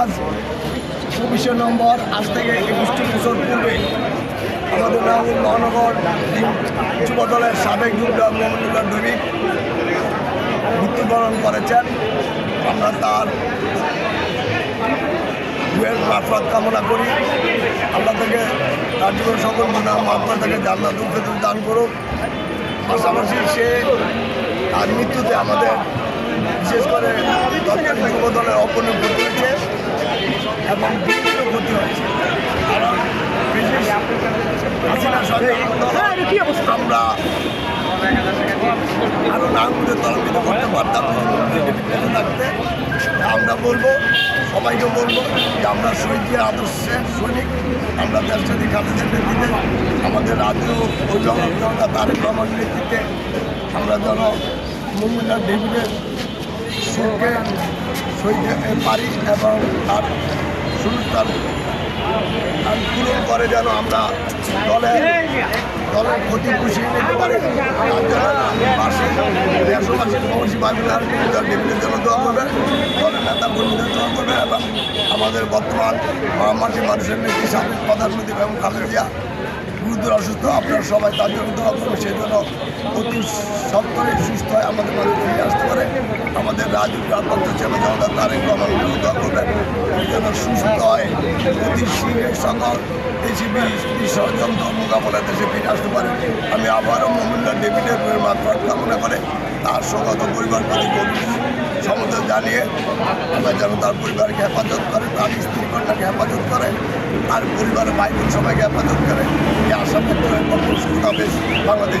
আজ চব্বিশে নম্বর আজ থেকে একুশটি বছর পূর্বে আমাদের নামুল মহানগর যুব দলের সাবেক যুবদা মোহাম্মদুল্লাহ দবিক মৃত্যুবরণ করেছেন। আমরা তার দুয়ের মারফত কামনা করি। আল্লাহ থেকে তার জীবন সকল গুণা মাত্রা থেকে উদ্ভেদন দান করুক। পাশাপাশি সে তার মৃত্যুতে আমাদের বিশেষ করে দরকারি যুব দলের অপূর্ণ ক্ষতি হয়েছে এবং বিভিন্ন ক্ষতি হয়েছে। কারণ বিশেষ হাসিনা সরকার আমরা আরও নামগুলো তরফিত করতে পারতাম বেঁচে থাকতে আমরা বলব সবাইকে বলব যে আমরা শহীদের আদর্শের সৈনিক আমরা দেশটাকে খালেদের নেতৃত্বে আমাদের রাজ্য অভিভাবক জনতা তারেক রহমান নেতৃত্বে আমরা যেন মুম্বিনা ডেভিডের সুরকে সইতে পারি এবং তার সুরতার পূরণ করে যেন আমরা দলের দলের ক্ষতি পুষিয়ে নিতে পারি। তার জন্য আমি পাশে দেশবাসী, প্রবাসী বাংলার ডেভিডের জন্য দোয়া দলের নেতা কর্মীদের দোয়া করবেন এবং আমাদের বর্তমান মহামাটি মানুষের নেত্রী সাবেক প্রধানমন্ত্রী এবং খালেদা জিয়া গুরুতর অসুস্থ, আপনারা সবাই তার জন্য দোয়া করবেন। সেই জন্য অতি সত্তরে সুস্থ হয়ে আমাদের মানুষ আসতে আমাদের রাজীব রাজপত্র ছেলে জনতা তারেক রহমান দোয়া করবেন। জন্য সুস্থ হয়, অতি শীঘ্র সকল দেশি ষড়যন্ত্র মোকাবেলা দেশে ফিরে আসতে পারে। আমি আবারও মোমিল্লা ডেভিডের মাত্রা কামনা করে, তার সগত পরিবার প্রতি সমর্থন জানিয়ে আমরা যেন তার পরিবারকে হেফাজত করে, তার স্ত্রী কন্যাকে হেফাজত করে, তার পরিবারের ভাই বোন সবাইকে হেফাজত করে। এই আশা ব্যক্ত করে বাংলাদেশ